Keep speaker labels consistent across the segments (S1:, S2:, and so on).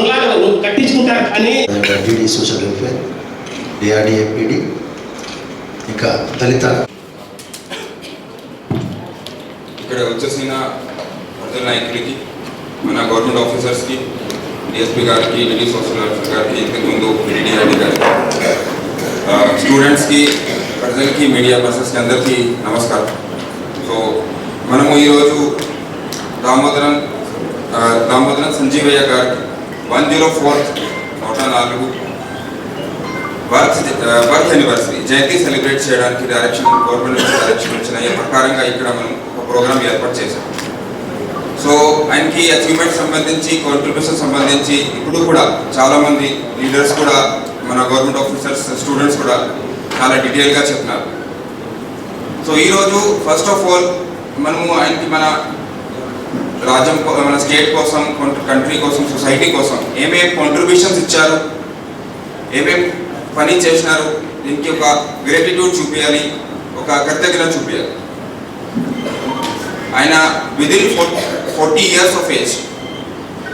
S1: బంగ్లాలు నువ్వు కట్టించుకుంటారు కానీ
S2: డిడి సోషల్ వెల్ఫేర్ డిఆర్డిఎంపిడి ఇంకా దళిత
S3: ఇక్కడ వచ్చేసిన ప్రజల నాయకులకి మన గవర్నమెంట్ ఆఫీసర్స్కి డిఎస్పీ గారికి డిడి సోషల్ వెల్ఫేర్ గారికి ఇంతకు ముందు డిడిఆర్డి గారికి. ఆ, స్టూడెంట్స్కి ప్రజలకి మీడియా పర్సన్స్కి అందరికీ నమస్కారం. సో మనము ఈరోజు దామోదరం ఆ, దామోదరం సంజీవయ్య గారికి వన్ జీరో ఫోర్ నూట నాలుగు. Birth birth anniversary. జయంతి సెలబ్రేట్ చేయడానికి డైరెక్షన్ గవర్నమెంట్ నుంచి డైరెక్షన్ వచ్చిన ప్రకారంగా ఇక్కడ మనం ఒక ప్రోగ్రామ్ ఏర్పాటు చేశాం. సో ఆయనకి అచీవ్మెంట్ సంబంధించి కాంట్రిబ్యూషన్ సంబంధించి ఇప్పుడు కూడా చాలామంది లీడర్స్ కూడా మన గవర్నమెంట్ ఆఫీసర్స్ స్టూడెంట్స్ కూడా చాలా డీటెయిల్గా చెప్తున్నారు సో ఈరోజు ఫస్ట్ ఆఫ్ ఆల్ మనము ఆయనకి మన రాజ్యం మన స్టేట్ కోసం కంట్రీ కోసం సొసైటీ కోసం ఏమేం కాంట్రిబ్యూషన్స్ ఇచ్చారు? ఏమేం పని చేసినారు? దీనికి ఒక గ్రేటిట్యూడ్ చూపించాలి ఒక కృతజ్ఞత చూపించాలి ఆయన within forty years of age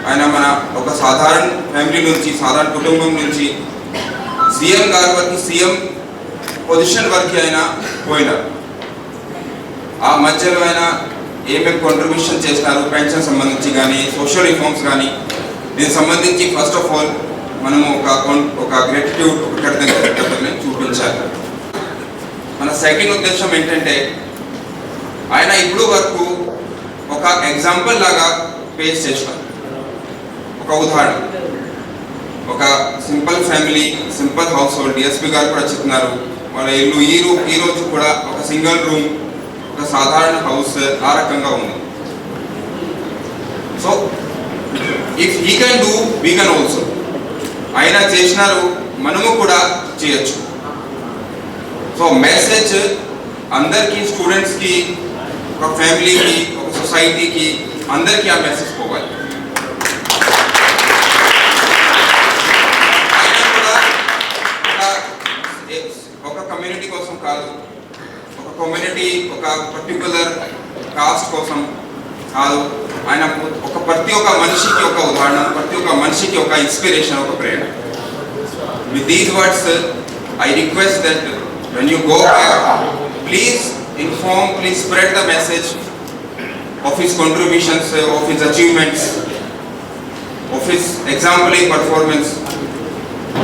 S3: ఆయన మన ఒక సాధారణ ఫ్యామిలీ నుంచి సాధారణ కుటుంబం నుంచి సీఎం గారి వరకు సీఎం పొజిషన్ వరకు ఆయన పోయినారు. ఆ మధ్యలో ఆయన ఏమేమి కాంట్రిబ్యూషన్ చేసినారు పెన్షన్ సంబంధించి కానీ సోషల్ రిఫార్మ్స్ కానీ దీనికి సంబంధించి ఫస్ట్ ఆఫ్ ఆల్ మనము ఒక అకౌంట్ ఒక గ్రాటిట్యూడ్ ఒక కృతజ్ఞతని చూపించాలి. మన సెకండ్ ఉద్దేశం ఏంటంటే ఆయన ఇప్పుడు వరకు ఒక ఎగ్జాంపుల్ లాగా పేస్ చేసినారు ఒక ఉదాహరణ. ఒక simple family simple household DSP గారు కూడా చెప్తున్నారు. వాళ్ళ ఇల్లు ఈ రూ ఈ రోజు కూడా ఒక సింగిల్ రూమ్ ఒక సాధారణ హౌస్ ఆ రకంగా ఉంది. So if he can do we can also ఆయన చేసినారు మనము కూడా చేయొచ్చు. సో మెసేజ్ అందరికీ స్టూడెంట్స్కి ఒక ఫ్యామిలీకి ఒక సొసైటీకి అందరికీ ఆ మెసేజ్ పోవాలి. కమ్యూనిటీ ఒక పర్టికులర్ కాస్ట్ కోసం కాదు ఆయన ఒక ప్రతి ఒక్క మనిషికి ఒక ఉదాహరణ ప్రతి ఒక్క మనిషికి ఒక ఇన్స్పిరేషన్ ఒక ప్రేరణ with these words I request that when you go please inform please spread the message of his contributions of his achievements of his exemplary performance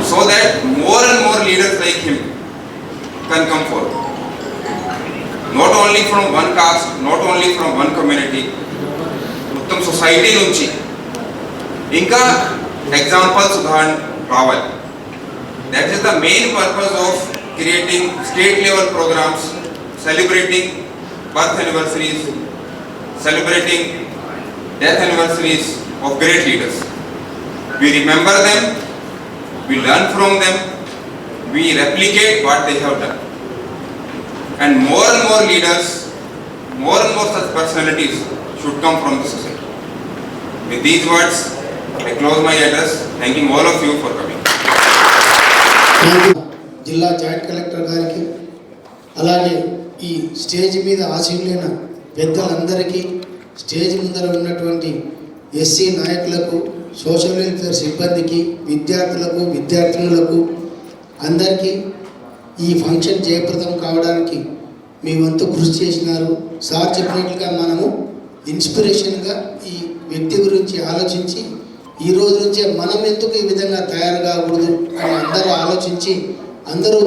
S3: so that more and more leaders like him can come forward. Not only from one caste, not only from one community, మొత్తం society నుంచి ఇంకా examples ఉదాహరణ రావాలి that is the main purpose of creating state level programs celebrating birth anniversaries celebrating death anniversaries of great leaders we remember them, we learn from them, we replicate what they have done. And more and more leaders, more and more such personalities should come from the society. With these words, I close my address, thanking all of you for coming.
S4: Thank you జిల్లా joint collector గారికి అలాగే ఈ stage మీద ఆశీనులైన పెద్దలందరికీ stage ముందర ఉన్నటువంటి SC నాయకులకు social welfare సిబ్బందికి విద్యార్థులకు విద్యార్థినులకు అందరికీ ఈ ఫంక్షన్ జయప్రదం కావడానికి మీ వంతు కృషి చేసినారు. సార్ చెప్పినట్లుగా మనము ఇన్స్పిరేషన్గా ఈ వ్యక్తి గురించి ఆలోచించి ఈ రోజు నుంచే మనం ఎందుకు ఈ విధంగా తయారు కాకూడదు అని అందరూ ఆలోచించి అందరూ